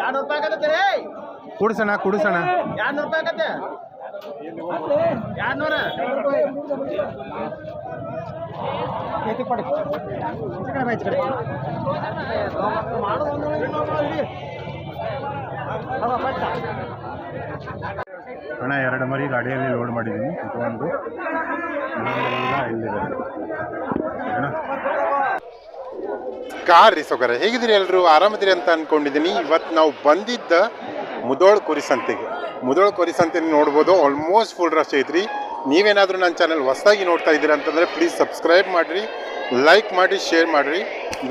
ಎರಡು ರೂಪಾಯಿ ಆಗತ್ತೆ ಕುಡಿಸೋಣ ಕುಡಿಸೋಣ. ಎರಡು ರೂಪಾಯಿ ಆಗತ್ತೆ. ಎರಡು ನೂರ ಅಣ್ಣ ಎರಡು ಮರಿ ಗಾಡಿಯಲ್ಲಿ ಲೋಡ್ ಮಾಡಿದ್ದೀನಿ ಇನ್ನೊಂದೆಲ್ಲ ಇಲ್ಲಿದೆ. ಅಣ್ಣ ಕಾರ್ ರೀ ಸೊಗರ ಹೇಗಿದ್ದೀರಿ ಎಲ್ಲರೂ ಆರಾಮದಿರಿ ಅಂತ ಅಂದ್ಕೊಂಡಿದ್ದೀನಿ ಇವತ್ತು ನಾವು ಬಂದಿದ್ದ ಮುದೋಳ್ ಕುರಿ ಸಂತೆಗೆ. ಮುದೋಳ್ ಕುರಿ ಸಂತೆ ನೋಡ್ಬೋದು. ಆಲ್ಮೋಸ್ಟ್ ಫುಲ್ ರಶ್ ಐತ್ರಿ. ನೀವೇನಾದರೂ ನನ್ನ ಚಾನಲ್ ಹೊಸದಾಗಿ ನೋಡ್ತಾ ಇದ್ದೀರಾ ಅಂತಂದರೆ ಪ್ಲೀಸ್ ಸಬ್ಸ್ಕ್ರೈಬ್ ಮಾಡಿರಿ ಲೈಕ್ ಮಾಡಿ ಶೇರ್ ಮಾಡಿರಿ.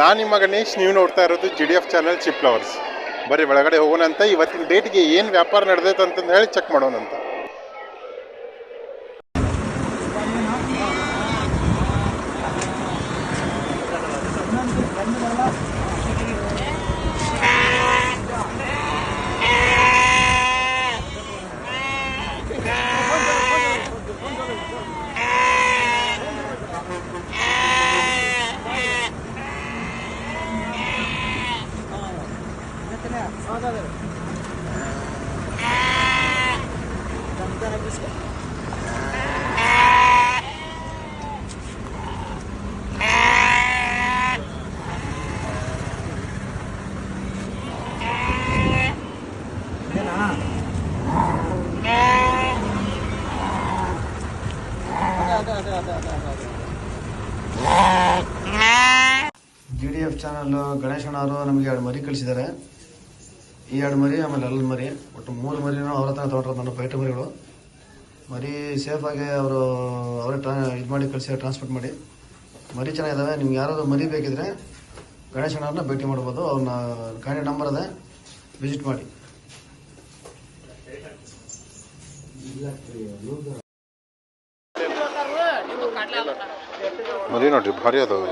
ನಾನು ನಿಮ್ಮ ಗಣೇಶ್, ನೀವು ನೋಡ್ತಾ ಇರೋದು G D F channel chip lovers ಬರೀ ಒಳಗಡೆ ಹೋಗೋಣ ಅಂತ ಇವತ್ತಿನ ಡೇಟ್ಗೆ ಏನು ವ್ಯಾಪಾರ ನಡೆದೈತೆ ಅಂತಂದು ಹೇಳಿ ಚೆಕ್ ಮಾಡೋಣ ಅಂತ ಜಿ ಡಿ ಗಣೇಶಣ್ಣ ನಮಗೆ ಎರಡು ಮರಿ ಕಳಿಸಿದ್ದಾರೆ ಈ ಎರಡು ಮರಿ ಆಮೇಲೆ ಅಲ್ಲಿ ಮರಿ, ಒಟ್ಟು ಮೂರು ಮರಿನೂ ಅವ್ರ ಹತ್ರ ತೊಗೊಂಡ್ರೆ ನನ್ನ ಪೈಟ ಮರಿಗಳು. ಮರಿ ಸೇಫಾಗಿ ಅವರು ಅವರೇ ಟ್ರಾ, ಇದು ಮಾಡಿ ಕಳಿಸಿ ಟ್ರಾನ್ಸ್ಪೋರ್ಟ್ ಮಾಡಿ. ಮರಿ ಚೆನ್ನಾಗಿದ್ದಾವೆ ನಿಮ್ಗೆ ಯಾರಾದರೂ ಮರಿ ಬೇಕಿದ್ರೆ ಗಣೇಶಣ್ಣವ್ರನ್ನ ಭೇಟಿ ಮಾಡ್ಬೋದು. ಅವ್ರನ್ನ ಕಾಂಟ್ಯಾಕ್ಟ್ ನಂಬರ್ ಅದೇ ವಿಸಿಟ್ ಮಾಡಿ. ಮರಿ ನೋಡ್ರಿ, ಭಾರಿ ಅದಾವೆ.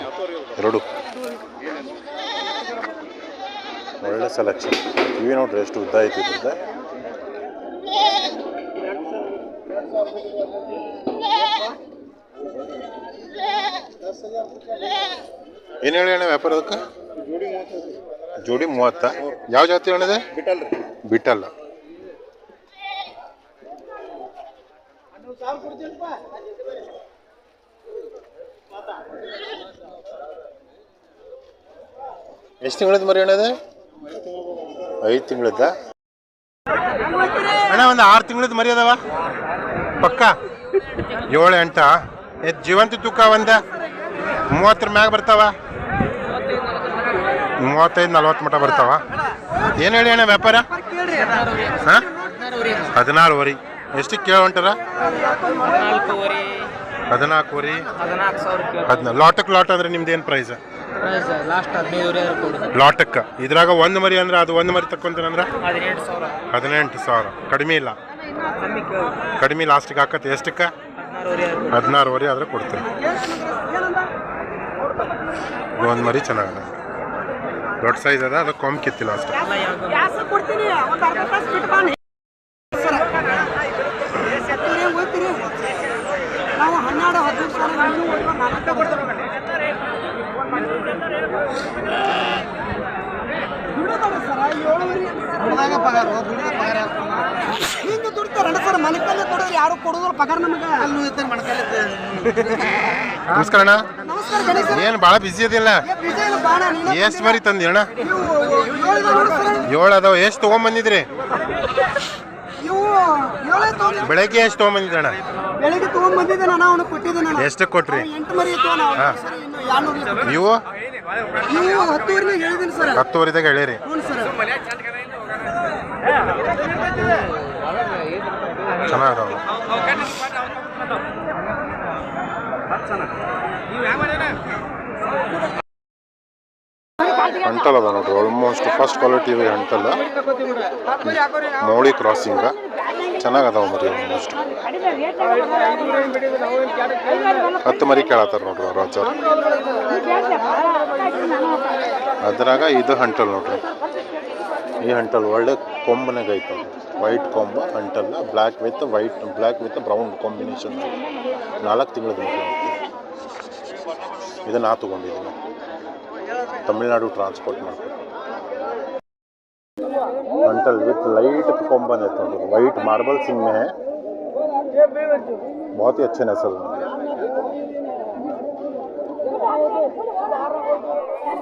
ಎರಡು. ಒಳ್ಳೆ ಸೆಲೆಕ್ಷನ್ ಇವೆ ನೋಡ್ರಿ ಎಷ್ಟು ಉದ್ದ ಐತಿ ಇದ್ರದ್ದು. ಏನು ಹೇಳಿ ಅಣ್ಣ ವ್ಯಾಪಾರ ಅದಕ್ಕೆ? ಜೋಡಿ ಮೂವತ್ತ. ಯಾವ ಜಾತಿ ಅಣ್ಣದೆ ಬಿಟ್ಟಲ್ಲ ಎಷ್ಟು ತಿಂಗಳದ ಮರಿ ಅಣ್ಣದೆ ಐದು ತಿಂಗಳದ ಅಣ್ಣ ಒಂದು ಆರು ತಿಂಗಳದ ಮರಿ ಅದಾವ ಪಕ್ಕ? ಏಳು ಎಂಟ? ಎದ್ ಜೀವಂತ ತೂಕ ಒಂದ? ಮೂವತ್ತರ ಮ್ಯಾಗ ಬರ್ತಾವ? ಮೂವತ್ತೈದು ನಲ್ವತ್ತು ಮಟ ಬರ್ತಾವ? ಏನು ಹೇಳಿ ಅಣ್ಣ ವ್ಯಾಪಾರ? ಹಾಂ? ಹದಿನಾರು ವರಿ ಎಷ್ಟು ಕೇಳ ಹೊಂಟಾರ? ಹದಿನಾಲ್ಕು ವರಿ ಹದಿನಾಲ್ಕು ಲಾಟಕ್ಕೆ ಲಾಟ್ ಅಂದ್ರೆ ನಿಮ್ದು ಏನು ಪ್ರೈಸ್ ಪ್ರೈಸ್ ಲಾಸ್ಟ್ ಹದಿನೈದುವರೆ ಕೊಡೋದು ಲಾಟಕ್ಕೆ. ಇದ್ರಾಗ ಒಂದ್ ಮರಿ ಅಂದ್ರೆ ಅದು ಒಂದು ಮರಿ ತಕ್ಕೊಂತೀನಂದ್ರೆ? ಹದಿನೆಂಟು ಸಾವಿರ. ಹದಿನೆಂಟು ಸಾವಿರ. ಕಡಿಮೆ ಇಲ್ಲ. ಕಡಿಮೆ ಲಾಸ್ಟಿಗೆ ಹಾಕತ್ತೆ. ಎಷ್ಟಕ್ಕೆ? ಹದಿನಾರುವರೆ ಆದ್ರೆ ಕೊಡ್ತೀನಿ ಒಂದ್ ಒಂದು ಮರಿ ಚೆನ್ನಾಗದ ದೊಡ್ಡ ಸೈಜ್ ಅದ ಅದಕ್ಕೆ ಕೊಂಬ್ ಕಿತ್ತಿಲ್ಲ ಅಷ್ಟೇ ನಾವು ಹನ್ನೆರಡು ಹದಿನೈದು ಸಾವಿರ ಇನ್ನೂ ಒಂದು ನಾಲ್ಕು ದುಡಿದಾರೆ ಸರ ಏಳುವರೆ ಹಿಂಗೆ ದುಡಿತಾರಣ್ಣ ಸರ್ ಕೊಡೋರು ಯಾರು ಕೊಡೋದಿಲ್ಲ ಪಗಾರ ನಮಗೆ. ನಮಸ್ಕಾರ ಅಣ್ಣ. ನಮಸ್ಕಾರ ಗಣೇಶ ಏನು ಭಾಳ ಬಿಸಿ ಅದಿಲ್ಲ ಬಿಜಿ ಇಲ್ಲ ಬಾಣ ನೀನು ಎಷ್ಟು ಮರಿ ತಂದಿ ಅಣ್ಣ? ಏಳು ನೋಡಿ ಸರ್. ಏಳು ಅದಾವ ಎಷ್ಟು ತೊಗೊಂಬಂದಿದ್ರಿ? ಇವು ಏಳೇ ತಗೊಂಡು ಬೆಳಗ್ಗೆ ಎಷ್ಟು ತೊಗೊಂಬಂದಿದ್ರಿ ಅಣ್ಣ? ಬೆಳಿಗ್ಗೆ ತಗೊಂಡ್ ಬಂದಿದ್ದೆ ನಾನು ಅವನು ಕೊಟ್ಟಿದ್ದೆ ನಾನು. ಎಷ್ಟು ಕೊಟ್ರಿ? ಎಂಟು ಮರಿ ಇತ್ತು ನಾವು ಹಾ. ಸರ್ ಇನ್ನು ಇವು? ಹೇಳಿದ್ದೀನಿ ಸರ್. ಹತ್ತುವರೆದಾಗ ಹೇಳಿರಿ. ಹ್ಞೂ ಸರ್. ಚೆನ್ನಾಗದಾವ ಹಂಟಲ್ ಅದ ನೋಡ್ರಿ ಆಲ್ಮೋಸ್ಟ್ ಫಸ್ಟ್ ಕ್ವಾಲಿಟಿ ಹಂಟಲ್ ಮೌಳಿ ಕ್ರಾಸಿಂಗ ಚೆನ್ನಾಗದಾವ ಮರಿ ಆಲ್ಮೋಸ್ಟ್ ಹತ್ತು ಮರಿ ಕೇಳತ್ತಾರ ನೋಡ್ರಿ ಅವ್ರ ಅಜ್ಜ ಅದ್ರಾಗ ಇದು ಹಂಟಲ್ ನೋಡ್ರಿ. ಈ ಹಂಟಲ್ ಒಳ್ಳೆ ಕೊಂಬನಾಗ ಐತೆ white ಕೊಂಬ ಹಂಟಲ್ black with white black with brown combination ನಾಲ್ಕು ತಿಂಗಳದ ಮರಿ ಇದು ನಾ ತೊಗೊಂಡಿದ್ದೀನಿ ತಮಿಳ್ನಾಡು ಟ್ರಾನ್ಸ್ಪೋರ್ಟ್ ಮಾಡ್ಕೊಂಡು अंटल विथ लाइट कॉम्बन है तो वाइट मार्बल सिंग में है बहुत ही अच्छे नस्ल हैं।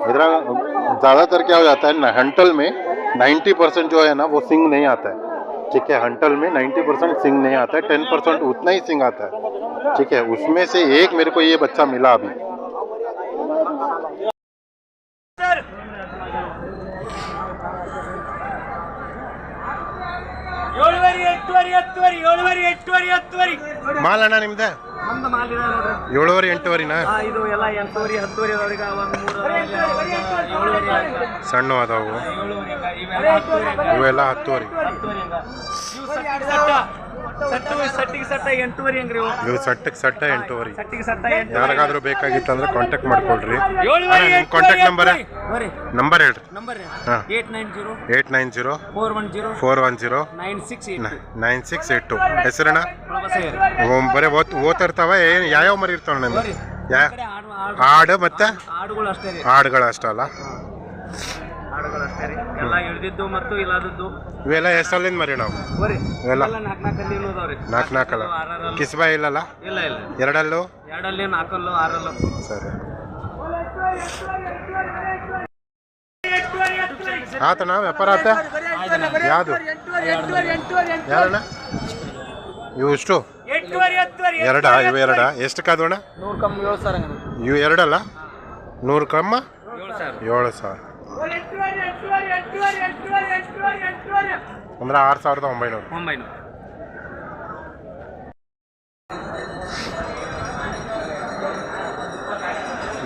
इधर ज़्यादातर क्या हो जाता है ना हंटल में 90 परसेंट जो है ना वो सिंग नहीं आता है ठीक है हंटल में 90 परसेंट सिंग नहीं आता है 10 परसेंट उतना ही सिंग आता है ठीक है उसमें से एक मेरे को ये बच्चा मिला अभी ಏಳುವರೆ ಎಂಟುವರೆ ಮಾಲ್ ನೋಡ್ರಿ ಏಳುವರೆ ಎಂಟುವರಿನಾ? ಹಾ ಇದು ಎಲ್ಲ ಎಂಟುವರೆ ಹತ್ತುವರೆ ಅವ್ರಿಗೆ ಒಂದು ಮೂರು ಏಳುವರೆ ಸಣ್ಣ ಅದಾವು ಇವೆಲ್ಲ ಹತ್ತುವರೆ. ಇವೆಲ್ಲ ಹತ್ತುವರೆ. ಹತ್ತುವರೆ. ಹಂಗ ಇವು ಸಟ್ಟಿಗೆ ಸಟ್ಟ ಎಂಟುವರೆ ಇವು? ಸಟ್ಟಕ್ಕೆ ಸಟ್ಟ ಎಂಟುವರೆ. ಸಟ್ಟಿಗೆ ಸಟ್ಟ ಎಂಟುವರೆ. ಯಾರಿಗಾದ್ರೂ ಬೇಕಾಗಿತ್ತಂದ್ರೆ ಕಾಂಟ್ಯಾಕ್ಟ್ ಮಾಡ್ಕೊಳ್ರಿ. ಏಳುವರೆ ನಿಮ್ಮ ಕಾಂಟ್ಯಾಕ್ಟ್ ನಂಬರ್ ಬರ್ರಿ ನಂಬರ್ ಹೇಳ್ರಿ. ನಂಬರ್ ಹಾ. Eight nine zero eight nine zero four one zero four one zero nine six eight nine six eight two. ಹೆಸರಣ್ಣ? ಬರೀ ಓದ್ ಓದ್ತಾ ಇರ್ತಾವ ಏನು ಯಾವ್ಯಾವ ಮರಿ ಇರ್ತಾವ ನನ್ನ ಯಾ ಆಡು ಮತ್ತೆ? ಹಾಡುಗಳು ಅಷ್ಟೇ ರೀ. ಆಡುಗಳು ಅಷ್ಟಲ್ಲ ಆಡುಗಳು ಅಷ್ಟೇ ರೀ. ಎಲ್ಲ ಇಳ್ದಿದ್ದು ಮತ್ತು ಇಲ್ಲದದ್ದು. ಇವೆಲ್ಲ ಎಷ್ಟಲ್ಲಿಂದ ಮರಿ ನಾವು? ಬರ್ರಿ ಇವೆಲ್ಲ. ಎಲ್ಲ ನಾಲ್ಕು ನಾಲ್ಕಲ್ಲಿ ಅದಾವ್ರಿ ನಾಲ್ಕು ನಾಲ್ಕಲ್ಲ ಆರಲ್ಲೂ ಕಿಸ್ಬಾ ಇಲ್ಲಲ್ಲ? ಇಲ್ಲ ಇಲ್ಲ. ಎರಡಲ್ಲೂ ಎರಡಲ್ಲಿ ನಾಲ್ಕಲ್ಲು ಆರಲ್ಲು ಸರಿ. ಆತಣ್ಣ ವ್ಯಾಪಾರ ಆತ? ಯಾವುದು? ಯಾರಣ್ಣ? ಇವು ಎಷ್ಟು ಎರಡ? ಇವು ಎರಡ? ಎಷ್ಟು ಕಾದೋಣ ಇವು ಎರಡಲ್ಲ? ನೂರು ಕಮ್ಮ? ಏಳು ಸಾವಿರ. ಅಂದ್ರೆ ಆರು ಸಾವಿರದ ಒಂಬೈನೂರು. ಒಂಬೈನೂರು.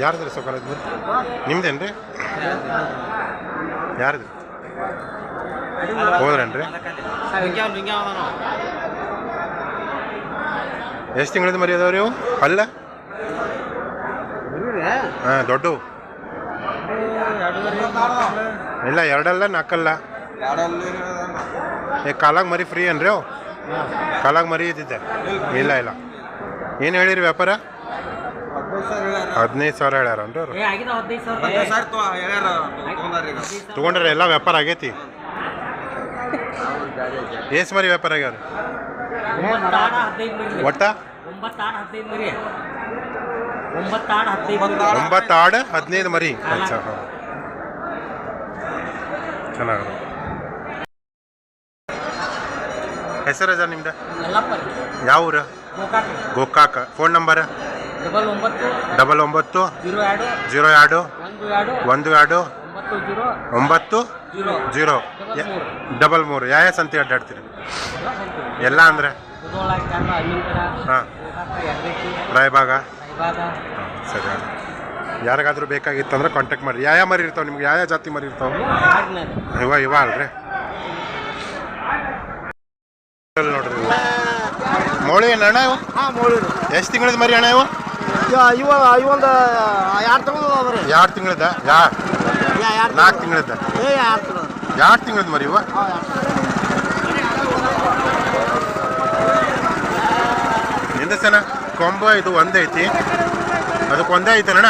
ಯಾರದ್ರಿ ಸೊಕರ ಇದು ನಿಮ್ದೇನ್ರಿ? ಯಾರದ್ರಿ? ಹೋದ್ರೇನ್ರಿ? ಎಷ್ಟು ತಿಂಗಳದ ಮರ್ಯಾದವ್ರಿ ಅದಾವ್ರಿ ಇವು ಅಲ್ಲ? ಹಾಂ ದೊಡ್ಡವು. ಇಲ್ಲ ಎರಡಲ್ಲ ನಾಲ್ಕಲ್ಲ. ಏ ಕಾಲಾಗ ಮರಿ ಫ್ರೀ ಏನ್ರಿ ಅವು? ಕಾಲಾಗ ಮರಿ ಇದ್ದಿದ್ದೆ. ಇಲ್ಲ ಇಲ್ಲ. ಏನು ಹೇಳಿರಿ ವ್ಯಾಪಾರ? ಹದಿನೈದು ಸಾವಿರ ಹೇಳ್ಯಾರನ್ರಿ ಅವ್ರು? ತಗೊಂಡ್ರೆ ಎಲ್ಲ ವ್ಯಾಪಾರ ಆಗೈತಿ. ಏಸ್ ಮರಿ ವ್ಯಾಪಾರ ಆಗ್ಯಾರ ಒಟ್ಟ? ಒಂಬತ್ತು ಆಡು ಹದಿನೈದು ಮರಿ. ಅಚ್ಚಾ ಹಾಂ ಚೆನ್ನಾಗ ಹೆಸರು ಸರ್ ನಿಮ್ದು? ಯಾವ ಊರು? ಗೋಕಾಕ. ಫೋನ್ ನಂಬರ್ ಡಬಲ್ ಒಂಬತ್ತು ಜೀರೋ ಎರಡು ಒಂದು ಎರಡು ಒಂಬತ್ತು ಜೀರೋ ಡಬಲ್ ಮೂರು. ಯಾವ ಯಾವ ಸಂತಿ ಅಡ್ಡಾಡ್ತೀರಿ? ಎಲ್ಲ ಅಂದ್ರೆ? ಹಾಂ. ರಾಯಭಾಗ ರಾಯಬಾಗ. ಸರಿ ಯಾರಿಗಾದ್ರೂ ಬೇಕಾಗಿತ್ತಂದ್ರೆ ಕಾಂಟ್ಯಾಕ್ಟ್ ಮಾಡಿ. ಯಾವ ಯಾವ ಮರಿ ಇರ್ತಾವೆ ನಿಮ್ಗೆ? ಯಾವ ಯಾವ ಜಾತಿ ಮರಿ ಇರ್ತಾವೆ. ಇವ ಇವ ಅಲ್ರಿ. ನೋಡ್ರಿ ಇವು. ಮೌಳಿ ಏನು ಅಣ್ಣ ಇವು? ಹಾಂ ಮೂಳಿರು ಎಷ್ಟು ತಿಂಗಳದ ಮರಿ ಅಣ್ಣ ಇವು? ಇವ ಇವೊಂದು ಎರಡು ಎರಡು ತಿಂಗಳದ? ಯಾ? ಎರಡು ನಾಲ್ಕು ತಿಂಗಳದ? ಏ ಎರಡು ತಿಂಗಳು ಎರಡು ತಿಂಗಳದ ಮರಿ ಇವ? ನಿಂದಸನ ಕೊಂಬ ಇದು ಒಂದೇ ಐತಿ. ಅದಕ್ಕೆ ಒಂದೇ ಐತನಣ್ಣ?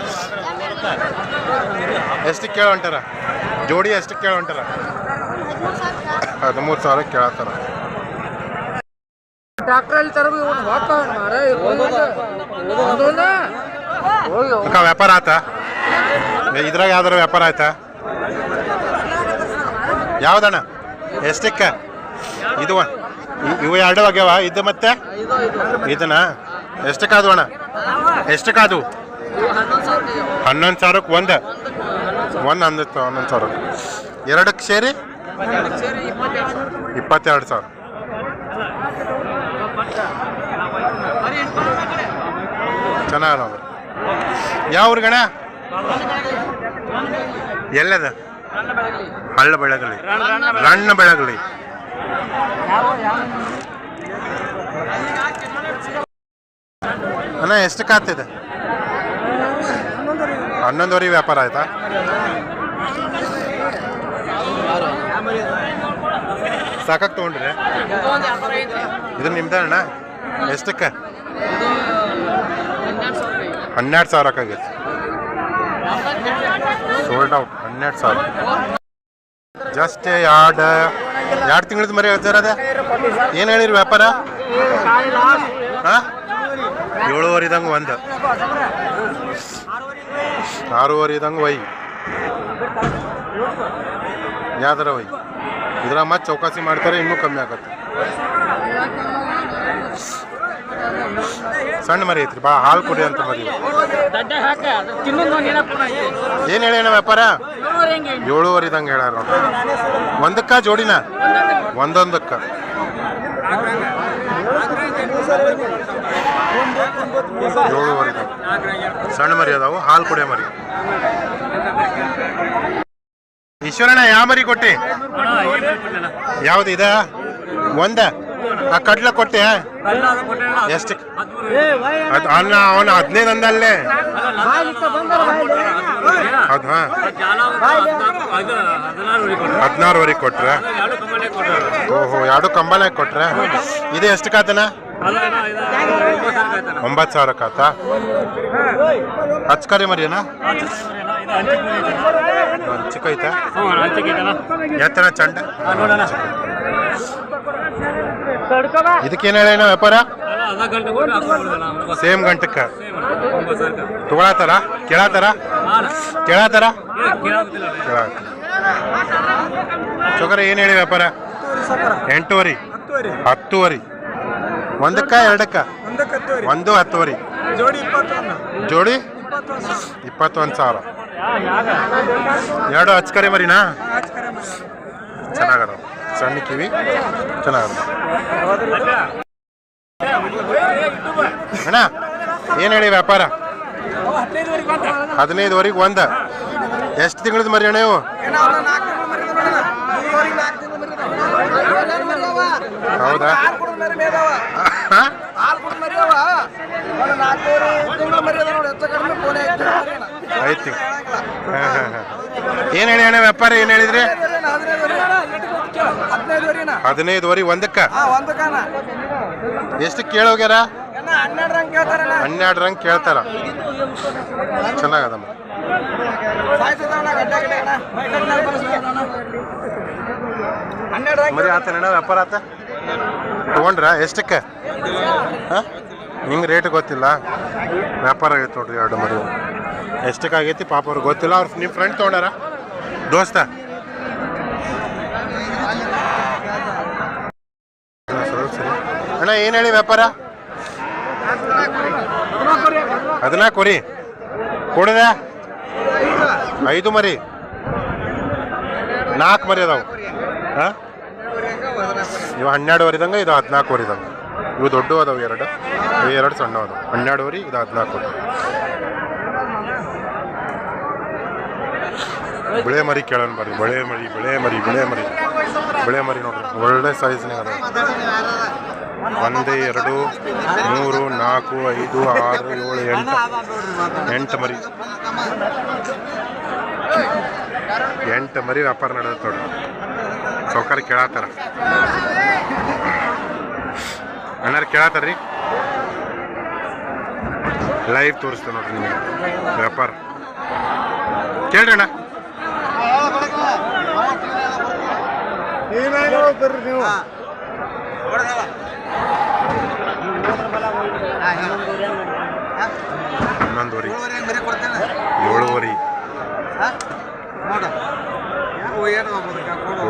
ಎಷ್ಟಕ್ಕೆ ಕೇಳ ಹೊಂಟಾರ ಜೋಡಿ ಎಷ್ಟಕ್ಕೆ ಕೇಳ ಹೊಂಟಾರ ಹದಿಮೂರು ಸಾವಿರ ಕೇಳತ್ತಾರ. ಟ್ರ್ಯಾಕ್ಟ್ರಲ್ಲಿ ವ್ಯಾಪಾರ ಆತ ಇದ್ರಾಗ ಯಾವ್ದಾರ ವ್ಯಾಪಾರ ಆಯ್ತಾ? ಯಾವ್ದಣ್ಣ? ಎಷ್ಟಕ್ಕೆ? ಇದು ಇವು ಎರಡು ಆಗ್ಯಾವ ಇದು ಮತ್ತೆ? ಇದನ್ನ? ಎಷ್ಟಕ್ಕಾದ ಅಣ್ಣ ಎಷ್ಟಕ್ಕಾದು ಹನ್ನೊಂದು ಸಾವಿರಕ್ಕೆ ಒಂದು. ಒಂದು ಹನ್ನೊಂದು ಹನ್ನೊಂದು ಸಾವಿರ ಎರಡಕ್ಕೆ ಸೇರಿ? ಇಪ್ಪತ್ತೆರಡು ಸಾವಿರ. ಚೆನ್ನಾಗ ಯಾವ ಊರ್ಗಣ ಎಲ್ಲದ? ಹಳ್ಳ ಬೆಳಗಲಿ ರಣ್ಣ ಬೆಳಗಲಿ ಅಣ್ಣ ಎಷ್ಟು ಕಾತಿದೆ ಹನ್ನೊಂದುವರೆ ವ್ಯಾಪಾರ ಆಯ್ತಾ? ಸಾಕಾಗಿ ತೊಗೊಂಡ್ರಿ? ಇದು ನಿಮ್ದ ಅಣ್ಣ? ಎಷ್ಟಕ್ಕೆ? ಹನ್ನೆರಡು ಸಾವಿರಕ್ಕಾಗೈತೆ ಸೋಲ್ಡ್ ಔಟ್ ಹನ್ನೆರಡು ಸಾವಿರ. ಜಸ್ಟ್ ಎರಡು ಎರಡು ತಿಂಗಳದ ಮರಿ ಹೇಳ್ತಾರದ ಏನು ಹೇಳಿರಿ ವ್ಯಾಪಾರ? ಹಾಂ? ಏಳುವರೆ ಇದಂಗೆ ಒಂದು. ಆರೂವರೆ ಇದಂಗೆ ವೈ. ಯಾವ್ದಾರ ವೈ. ಇದ್ರ ಮತ್ತೆ ಚೌಕಾಸಿ ಮಾಡ್ತಾರೆ, ಇನ್ನೂ ಕಮ್ಮಿ ಆಗತ್ತೆ. ಸಣ್ಣ ಮರಿ ಐತ್ರಿ, ಬಾ, ಹಾಲು ಕುಡಿ ಅಂತ ಮರಿ. ಏನು ಹೇಳಿ ವ್ಯಾಪಾರ? ಏಳುವರೆ ಇದಂಗೆ ಹೇಳ ನೋಡ್ರಿ. ಒಂದಕ್ಕ ಜೋಡಿನ? ಒಂದೊಂದಕ್ಕ. ಸಣ್ಣ ಮರಿ ಅದಾವು, ಹಾಲು ಕುಡಿಯೋ ಮರಿ. ಈಶ್ವರಣ್ಣ, ಯಾವ ಮರಿ ಕೊಟ್ಟಿ? ಯಾವ್ದು ಇದ? ಒಂದ? ಆ ಕಡ್ಲ ಕೊಟ್ಟೆ? ಎಷ್ಟು? ಅದು ಅಲ್ಲ, ಅವನ ಹದಿನೈದು ಅಂದಲ್ಲೇ ಹೌದು ಹಾ ಹದಿನಾರುವರೆಗೆ ಕೊಟ್ರೆ? ಓಹೋ, ಎರಡು ಕಂಬಳ ಕೊಟ್ರೆ? ಇದು ಎಷ್ಟು ಕಾತನ? ಒಂಬತ್ತು ಸಾವಿರ ಕಾತ ಹಚ್ಕರಿ ಮರಿಯನ ಚಿಕ್ಕ ಐತಾ. ಎತ್ತರ ಚಂಡ? ಇದಕ್ಕೇನು ಹೇಳೇನ ವ್ಯಾಪಾರ? ಸೇಮ್ ಗಂಟಕ್ಕ. ತಗೊಳತಾರ ಕೇಳತ್ತಾರ? ಕೇಳತ್ತಾರ? ಕೇಳತ್ತಾರ. ಚೊಕರ ಏನು ಹೇಳಿ ವ್ಯಾಪಾರ? ಎಂಟೂವರೆ. ಹತ್ತುವರೆ. ಒಂದಕ್ಕ ಎರಡಕ್ಕ? ಒಂದು ಹತ್ತುವರೆ. ಜೋಡಿ ಇಪ್ಪತ್ತೊಂದು. ಸಾವಿರ. ಎರಡು ಹಚ್ಕರಿ ಮರಿನಾ? ಚೆನ್ನಾಗದ. ಸಣ್ಣ ಕಿವಿ? ಚೆನ್ನಾಗದ. ಅಣ್ಣ ಏನು ಹೇಳಿ ವ್ಯಾಪಾರ? ಹದಿನೈದುವರೆಗೆ ಒಂದ. ಎಷ್ಟು ತಿಂಗಳದ ಮರಿ ಅಣ್ಣ ಇವು? ಹೌದಾ? ಹಾಂ ಏನು ಹೇಳಿ ಅಣ್ಣ ವ್ಯಾಪಾರ ಏನು ಹೇಳಿದ್ರಿ? ಹದಿನೈದುವರೆ ಒಂದಕ್ಕ? ಎಷ್ಟು ಕೇಳೋಗ್ಯಾರ? ಹನ್ನೆರಡು ರಂಗ್ ಕೇಳ್ತಾರ. ಚೆನ್ನಾಗದಮ್ಮ. ಮರಿ ಆತನ ವ್ಯಾಪಾರ ಆತ? ತಗೊಂಡ್ರ? ಎಷ್ಟಕ್ಕೆ? ಹಾಂ? ನಿಂಗೆ ರೇಟ್ ಗೊತ್ತಿಲ್ಲ. ವ್ಯಾಪಾರ ಆಗೈತೆ ನೋಡ್ರಿ ಎರಡು ಮರಿ. ಎಷ್ಟಕ್ಕೆ ಆಗೈತಿ ಪಾಪ ಅವ್ರಿಗೆ ಗೊತ್ತಿಲ್ಲ. ಅವ್ರು ನಿಮ್ಮ ಫ್ರೆಂಡ್ ತೊಗೊಂಡಾರ? ದೋಸ್ತ? ಅಣ್ಣ, ಏನು ಹೇಳಿ ವ್ಯಾಪಾರ? ಅದನ್ನ ಕೊರಿ. ಕೊಡದ? ಐದು ಮರಿ. ನಾಲ್ಕು ಮರಿ ಅದಾವೆ. ಹಾಂ? ಇವು ಹನ್ನೆರಡು ಇದಂಗೆ ಇದು ಹದಿನಾಲ್ಕುವರೆ ಇದಂಗೆ ಇವು ದೊಡ್ಡ ಅದಾವು ಎರಡು ಎರಡು ಸಣ್ಣ ಹನ್ನೆರಡು ಹನ್ನೆರಡುವರೆ, ಇದು ಹದಿನಾಲ್ಕು. ಬಿಳೆ ಮರಿ ಕೇಳೋಣ ಬರ್ರಿ. ಬಳೆ ಮರಿ, ಬಿಳೆ ಮರಿ ಬಿಳೆ ಮರಿ. ಬಿಳೆ ಮರಿ ನೋಡ್ರಿ. ಒಳ್ಳೆ ಸೈಜ್ನೇ ಅದ. ಒಂದು, ಎರಡು, ಮೂರು, ನಾಲ್ಕು, ಐದು, ಆರು, ಏಳು, ಎಂಟು. ಎಂಟು ಮರಿ. ಎಂಟು ಮರಿ ವ್ಯಾಪಾರ ನಡೆದ ನೋಡ್ರಿ. ಸೌಕರ್ಯ ಕೇಳತ್ತಾರ. ಅಣ್ಣಾರು ಕೇಳತ್ತಾರ್ರಿ ಲೈವ್ ತೋರಿಸ್ತೇವೆ ನೋಡ್ರಿ ನಿಮಗೆ. ವ್ಯಾಪಾರ. ಕೇಳ್ರಿ ಅಣ್ಣ. ಹನ್ನೊಂದುವರೆ ಏಳುವರೆ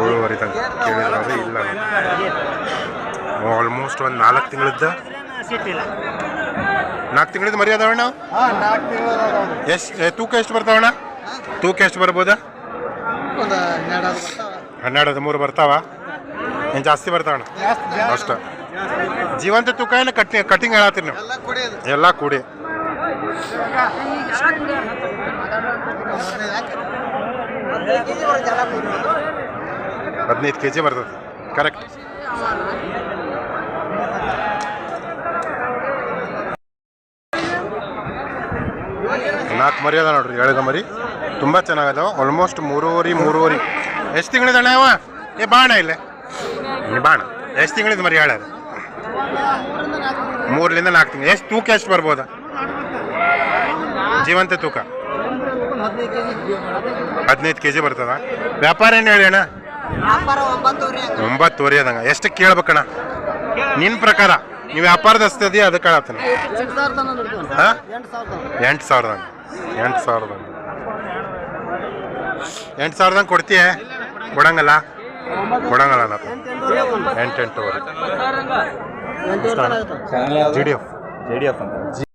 ಏಳುವರೆ. ತನಕ. ಕೇಳಿದ್ರೆ ಇಲ್ಲ. ಆಲ್ಮೋಸ್ಟ್ ಒಂದು ನಾಲ್ಕು ತಿಂಗಳದ್ದು? ನಾಲ್ಕು ತಿಂಗಳಿದ್ದ ಮರಿ ಅದಾವಣ್ಣ ಎಷ್ಟು ತೂಕ ಎಷ್ಟು ಬರ್ತಾವಣ್ಣ ತೂಕ ಎಷ್ಟು ಬರ್ಬೋದ? ಹನ್ನೆರಡು ಹದಿಮೂರು ಬರ್ತಾವ? ಏನು ಜಾಸ್ತಿ ಬರ್ತಾವಣ್ಣ ಅಷ್ಟ. ಜೀವಂತ ತೂಕ ಏನು ಕಟ್ಟಿ ಕಟಿಂಗ್ ಹೇಳತ್ತೀರಿ ನೀವು? ಎಲ್ಲ ಕೂಡಿ. ಹದಿನೈದು ಕೆ ಜಿ ಬರ್ತದೆ. ಕರೆಕ್ಟ್ ನಾಲ್ಕು ಮರಿ ಅದ ನೋಡ್ರಿ ಎಳಗ ಮರಿ. ತುಂಬ ಚೆನ್ನಾಗದಾವ. ಆಲ್ಮೋಸ್ಟ್ ಮೂರುವರಿ ಮೂರುವರೆ. ಎಷ್ಟು ತಿಂಗಳಿದಣ್ಣ ಅವ ಏ ಬಾಣ ಇಲ್ಲ. ನೀ ಬಾಣ. ಎಷ್ಟು ತಿಂಗಳಿದ ಮರಿ ಹೇಳ ಮೂರರಿಂದ ನಾಲ್ಕು ತಿಂಗಳು. ಎಷ್ಟು ತೂಕ ಎಷ್ಟು ಬರ್ಬೋದ? ಜೀವಂತ ತೂಕ. ಹದಿನೈದು ಕೆ ಜಿ ಬರ್ತದ? ವ್ಯಾಪಾರ ಏನು ಹೇಳಿ ಅಣ್ಣ? ಒಂಬತ್ತುವರೆ ಅದಂಗ. ಎಷ್ಟು ಕೇಳ್ಬೇಕಣ್ಣ? ನಿನ್ನ ಪ್ರಕಾರ. ನೀವು ವ್ಯಾಪಾರದ ಹಸ್ತದಿ ಅದಕ್ಕೆ ಹೇಳತ್ತಾನೆ ಎಂಟು ಸಾವಿರ ಹಾಂ? ಎಂಟು ಸಾವಿರ ಎಂಟು ಸಾವಿರದಂಗೆ ಎಂಟು ಸಾವಿರದಂಗೆ ಎಂಟು ಸಾವಿರದಂಗೆ ಕೊಡ್ತೀಯ ಕೊಡಂಗಲ್ಲ ಕೊಡಂಗಲ್ಲ ನಾ ಎಂಟು ಎಂಟುವರೆ ಎಂಟು ಆಗುತ್ತೆ G D F J D F ಅಂತ